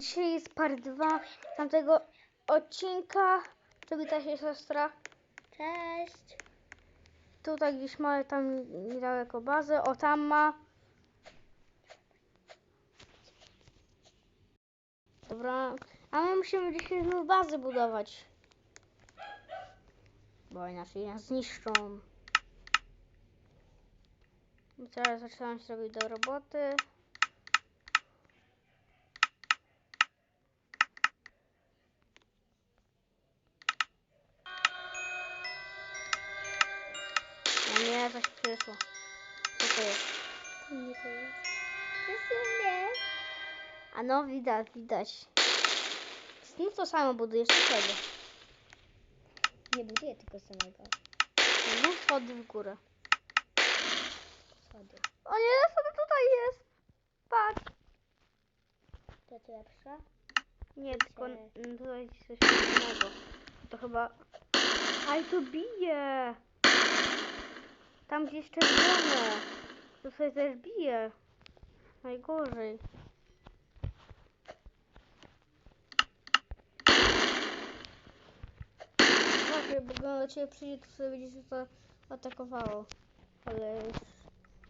Dzisiaj jest part 2 tamtego odcinka. Przywita się siostra. Cześć. Tutaj gdzieś ma tam niedaleko bazę. O, tam ma. Dobra. A my musimy dzisiaj znów bazę budować. Bo inaczej nas zniszczą. I Teraz zaczynam się robić do roboty. Przyszło. Co to jest? Nie to jest. To jest u mnie. A no, widać, widać. Znów to samo budujesz, tego? Nie buduję tylko samego. Znów schody w górę. Schody. O nie, co tutaj jest? Patrz. To tu lepsze? Nie, tylko mm, tutaj coś innego. To chyba... Aj, to bije! Tam gdzieś czerwone. To sobie też bije. Najgorzej. Właśnie, bo do ciebie przyjdzie, to sobie będzie się to atakowało. Ale już,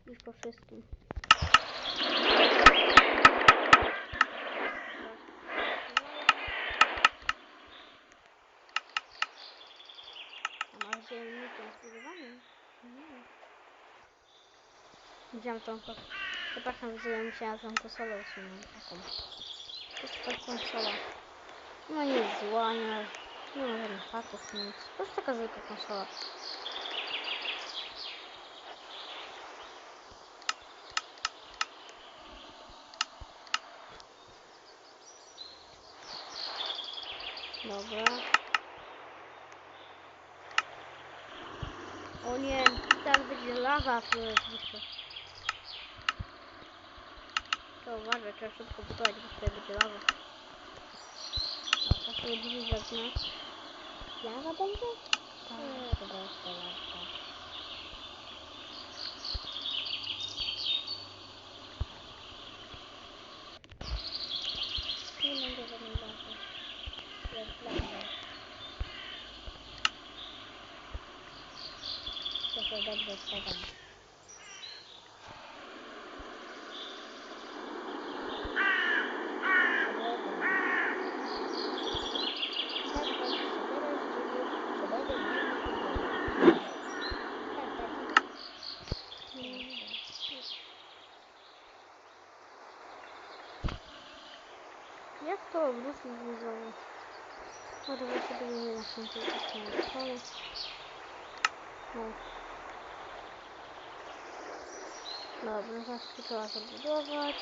już po wszystkim. A masz dziennikiem zbudowanym? Nie. Widziałam tą ko- Przepraszam, że musiałam tą konsolę usunąć. Taką. To jest ta konsola. No nie jest zła, nie ma, nie ma żadnych haków, nic. Po prostu taka zwykła konsola. Dobra. O nie, tam będzie lawa. To uważaj, trzeba szybko budować, bo tutaj będzie lawa. A to sobie drzwi zamknę. Lawa będzie? Tak. Nie, to jest to lawa. Nie będzie żadnej lawy. Jest lawa. Ja to dobrze schowam. Jak to wrócić widzowie? Może ja sobie nie na końcu stronę. No. Dobra, teraz tu trzeba zabudować.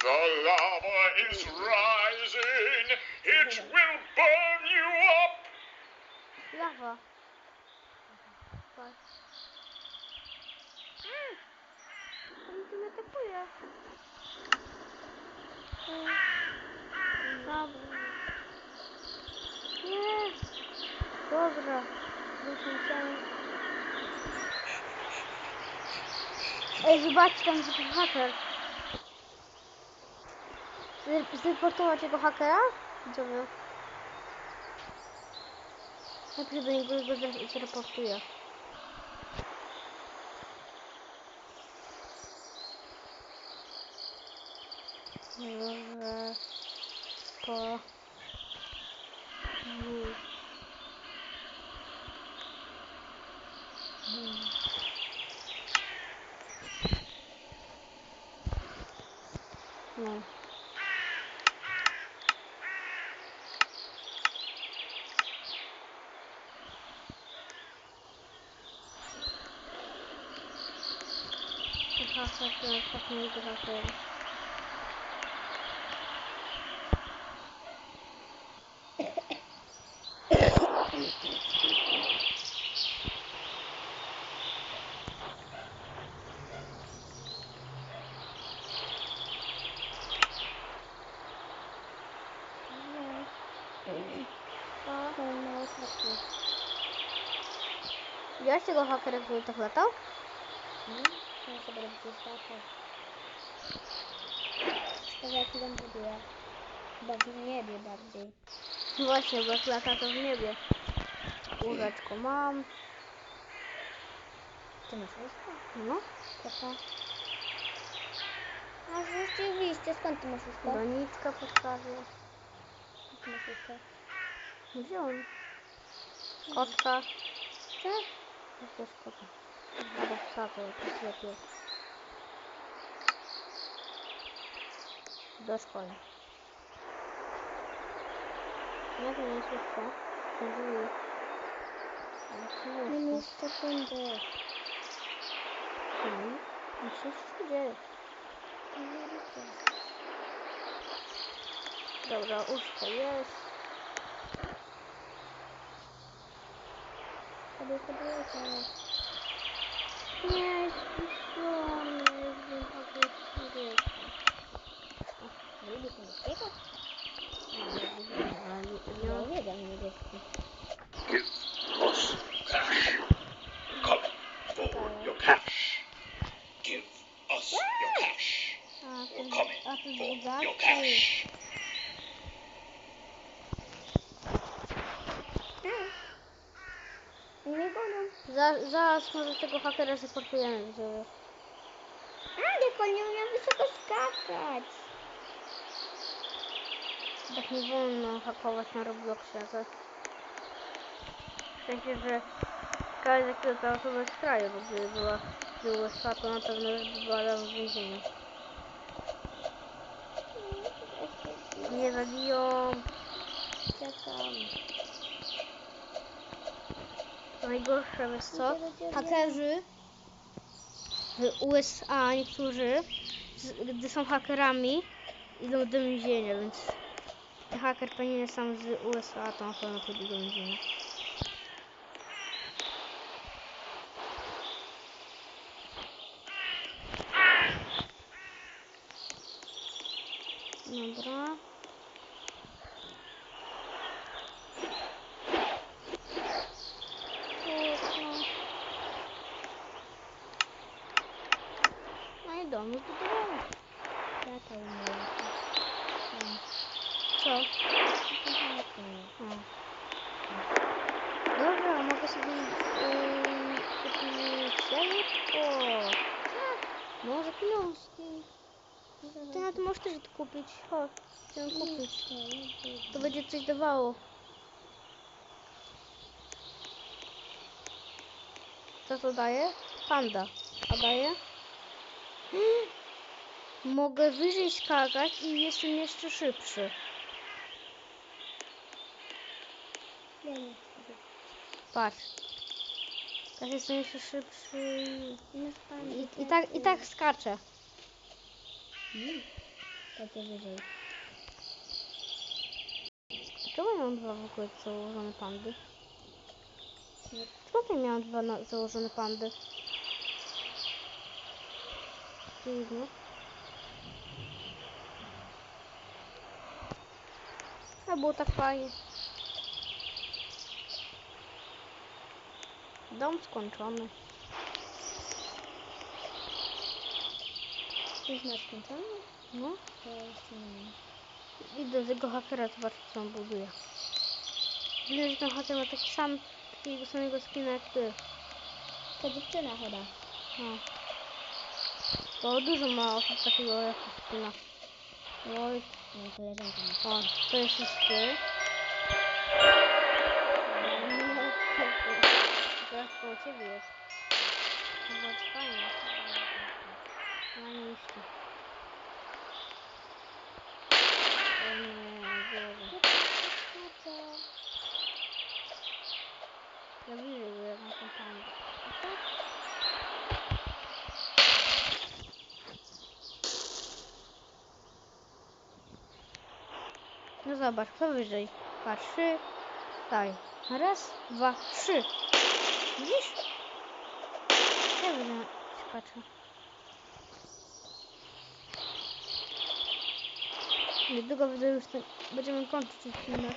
The lava is rising. It will burn you up. Lawa. Patrz. Mm. Dobra. Nie. Ej, zobaczcie, tam jest Zreportować jego hakera? Widzowie. Napiszę do niego zreportuję. Dobrze. Po... No. faço aqui um pouquinho de bateria. Já chegou o Rocker aqui no teu platão? Hum. Ja sobie gdzieś latał. Ciekawe jak ile buduje. Chyba w niebie bardziej. No Właśnie, bo lata to w niebie. Łóżeczko mam. Ty masz łóżko? No, Taka. A rzeczywiście, skąd ty masz łóżko? doniczka postawię. Skąd ty masz łóżko? Wziąłem. Kotka. Co? Jak też kota. Albo psa, to jest lepiej. Do szkoły. Jak nie jest łóżko? To drzwi. Ale co Minus łóżko? sekundy. No i co się dzieje? Nie widzę. Dobra, łóżko jest. Sobie podróże. Nie jest spiszony, Za, zaraz może tego hakera zreportujemy, widzowie. Ale oni umieją wysoko skakać. Tak nie wolno hakować na Robloxie, to... W sensie, że każda osób jest w kraju, bo gdyby była z USA, to na pewno by była w więzieniu. Nie zabiją. Najgorsze, wiesz co? Hakerzy w USA, niektórzy, gdy są hakerami, idą do więzienia, więc haker pewnie sam z USA, to na pewno pójdzie do więzienia. Dobra. Smutno. No i dom zbudowany. Tata umie. Co? A. Dobra, mogę sobie yy, kupić jajeczko. No, za pieniążki. Ty to kupić. Chodź, chcę kupić. To będzie coś dawało. Co to daje? Panda. A daje? Mogę wyżej skakać i jestem jeszcze szybszy. Chcę. Patrz. Teraz jestem jeszcze szybszy i, i, tak, i tak skaczę. Takie wyżej. Czemu mam dwa w ogóle założone pandy? Skąd miałam dwa założone pandy? Dziwne. A było tak fajnie. Dom skończony. Masz skończony? No. To jeszcze nie mam. Idę do tego hakera zobaczyć co on buduje. Widzę, że ten haker ma taki sam, takiego samego skina jak ty. To dziewczyna chyba. No. Bo dużo ma osób takiego jak skina. Oj, No koleżanka ma. o, to jest już ty. Teraz koło ciebie jest. To fajnie. Fajnie niszczy. O nie, głowa. Ja bliżej byłem na tą pandę. No zobacz, kto wyżej. Patrz, trzy. Daj. Raz, dwa, trzy. Widzisz? Ja będę skaczę. Niedługo widzę już ten... Będziemy kończyć odcinek.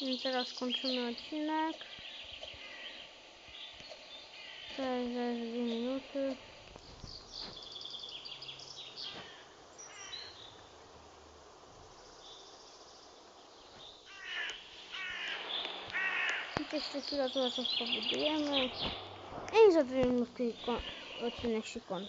Więc teraz kończymy odcinek. To jest za dwie minuty. I jeszcze chwilę tu coś pobudujemy. I za dwie вот на секунду.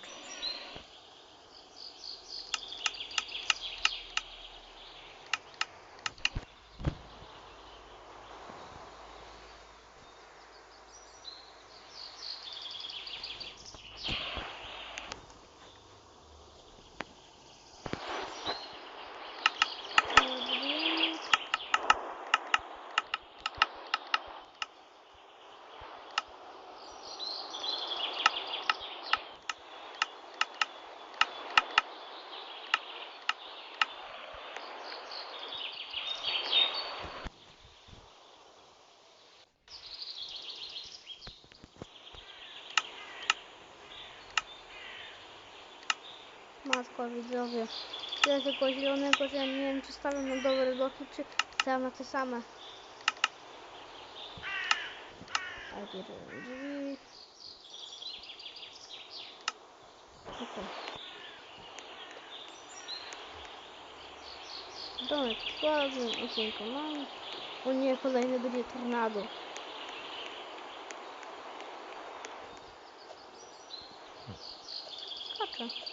Matko widzowie. Tyle tylko zielonego, że ja nie wiem czy stawiam na dobre bloki, czy stawiam na te same. Bierzemy drzwi. Okej. Domek słaby, okienko mam. O nie, kolejny będzie tornado. Skacze.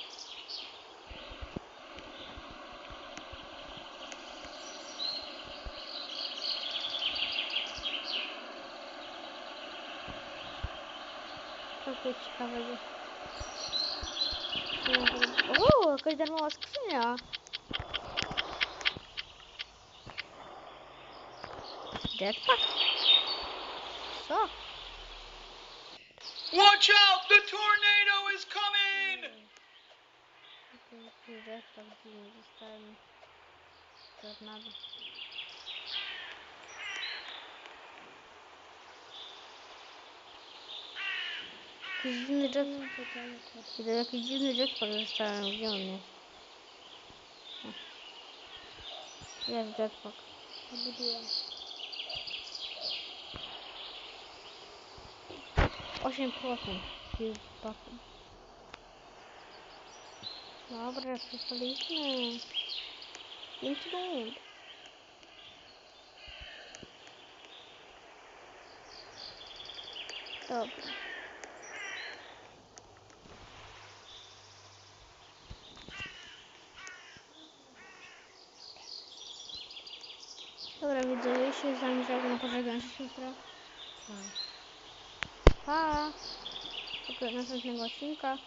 Co tu jest ciekawego? O, jakaś darmowa skrzynia. Jetpack? Co? Watch out! The tornado is coming! Jetpack dostałem. Tornado. Jakiś dziwny jetpack. To jakiś dziwny dostałem. Gdzie on jest? O. Jest jetpack. Buduję. 8% jetpacku. Dobra, przespaliśmy. 5 rund. Dobra, widzowie, się z wami żegnam, pożegnam się siostra. Pa. Do następnego odcinka.